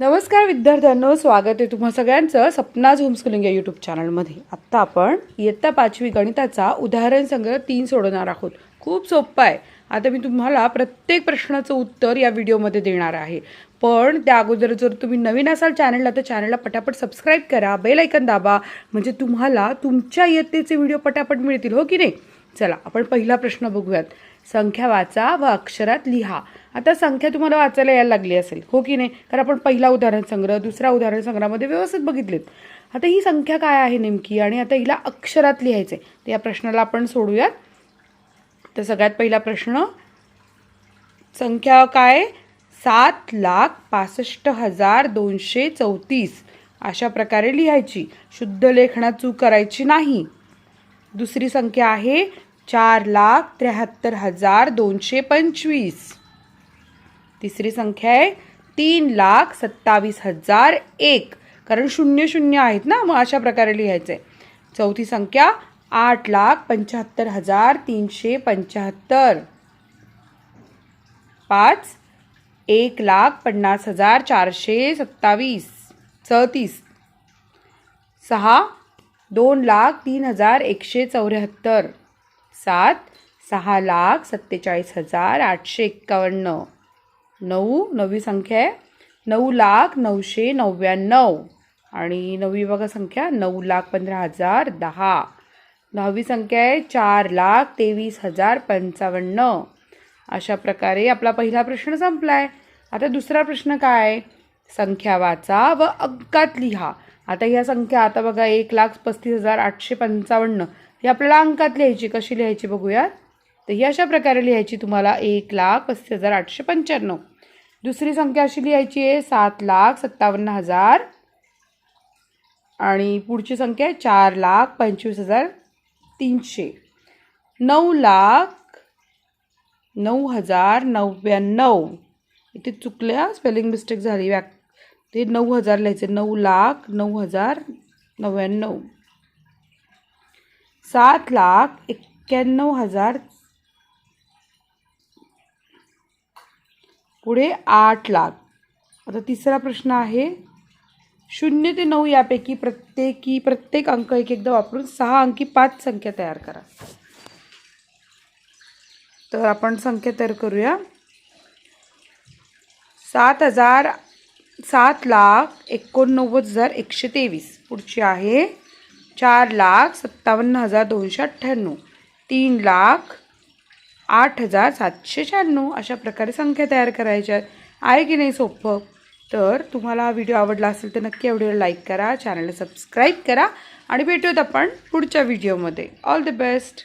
नमस्कार विद्यार्थ्यांनो स्वागत आहे तुम्हा सगळ्यांचं सपनाज होमस्कुलिंग या यूट्यूब चॅनलमध्ये आत्ता आपण इयत्ता पाचवी गणिताचा उदाहरण संग्रह तीन सोडवणार आहोत. खूप सोपं आहे. आता मी तुम्हाला प्रत्येक प्रश्नाचं उत्तर या व्हिडिओमध्ये देणार आहे. पण त्या अगोदर जर तुम्ही नवीन असाल चॅनलला तर चॅनलला पटापट सबस्क्राईब करा बेल ऐकन दाबा. म्हणजे तुम्हाला तुमच्या इयत्तेचे व्हिडिओ पटापट मिळतील हो की नाही? चला आपण पहिला प्रश्न बघूयात. संख्या वाचा व अक्षरात लिहा. आता संख्या तुम्हाला वाचायला यायला लागली असेल हो की नाही? कारण आपण पहिला उदाहरण संग्रह दुसरा उदाहरण संग्रहामध्ये व्यवस्थित बघितलेत. आता ही संख्या काय आहे नेमकी? आणि आता हिला अक्षरात लिहायचं आहे तर या प्रश्नाला आपण सोडूयात. तर सगळ्यात पहिला प्रश्न संख्या काय? सात लाख पासष्ट हजार दोनशे चौतीस. अशा प्रकारे लिहायची. शुद्ध लेखनात चूक करायची नाही. दुसरी संख्या आहे चार लाख त्र्याहत्तर हजार दोनशे पंचवीस. तिसरी संख्या आहे तीन लाख सत्तावीस हजार एक. कारण शून्य शून्य आहेत ना मग अशा प्रकारे लिहायचं आहे. चौथी संख्या आठ लाख पंच्याहत्तर हजार तीनशे पंच्याहत्तर. पाच एक लाख पन्नास हजार चारशे सत्तावीस. चौतीस सहा दोन लाख तीन हजार एकशे चौऱ्याहत्तर. सात सहा लाख सत्तेचाळीस हजार आठशे एक्कावन्न. नऊ नववी संख्या आहे. नऊ लाख नऊशे नव्याण्णव. आणि नववी बघा संख्या नऊ लाख पंधरा हजार दहा. दहावी संख्या आहे चार लाख तेवीस हजार पंचावन्न. अशा प्रकारे आपला पहिला प्रश्न संपला आहे आता दुसरा प्रश्न काय? आहे? संख्या वाचा व अंकात लिहा. आता ह्या संख्या आता बघा एक लाख पस्तीस हजार आठशे पंचावन्न. ही आपल्याला अंकात लिहायची कशी लिहायची बघूयात. तर ही अशा प्रकारे लिहायची तुम्हाला एक लाख पस्तीस हजार आठशे पंच्याण्णव. दुसरी संख्या अशी लिहायची आहे सात लाख सत्तावन्न हजार. आणि पुढची संख्या आहे चार लाख पंचवीस हजार तीनशे. नऊ लाख नऊ हजार नव्याण्णव. इथे चुकल्या स्पेलिंग मिस्टेक झाली व्या ते नऊ हजार लिहायचे नऊ लाख नऊ हजार नव्याण्णव. सात लाख एक्क्याण्णव हजार पुढे आठ लाख. आता तिसरा प्रश्न आहे शून्य ते नऊ यापैकी प्रत्येकी प्रत्येक अंक एक एकदा वापरून सहा अंकी पाच संख्या तयार करा. तर आपण संख्या तयार करूया. सात हजार सात लाख एकोणनव्वद हजार एकशे तेवीस. पुढची आहे चार लाख सत्तावन्न हजार दोनशे अठ्ठ्याण्णव. तीन लाख आठ हजार सातशे शहाण्णव अशा प्रकारे संख्या तयार करायच्या आहेत. आहे की नाही सोपं? तर तुम्हाला हा व्हिडिओ आवडला असेल तर नक्की व्हिडिओला लाईक करा चॅनलला सबस्क्राईब करा आणि भेटूयात आपण पुढच्या व्हिडिओमध्ये. All the best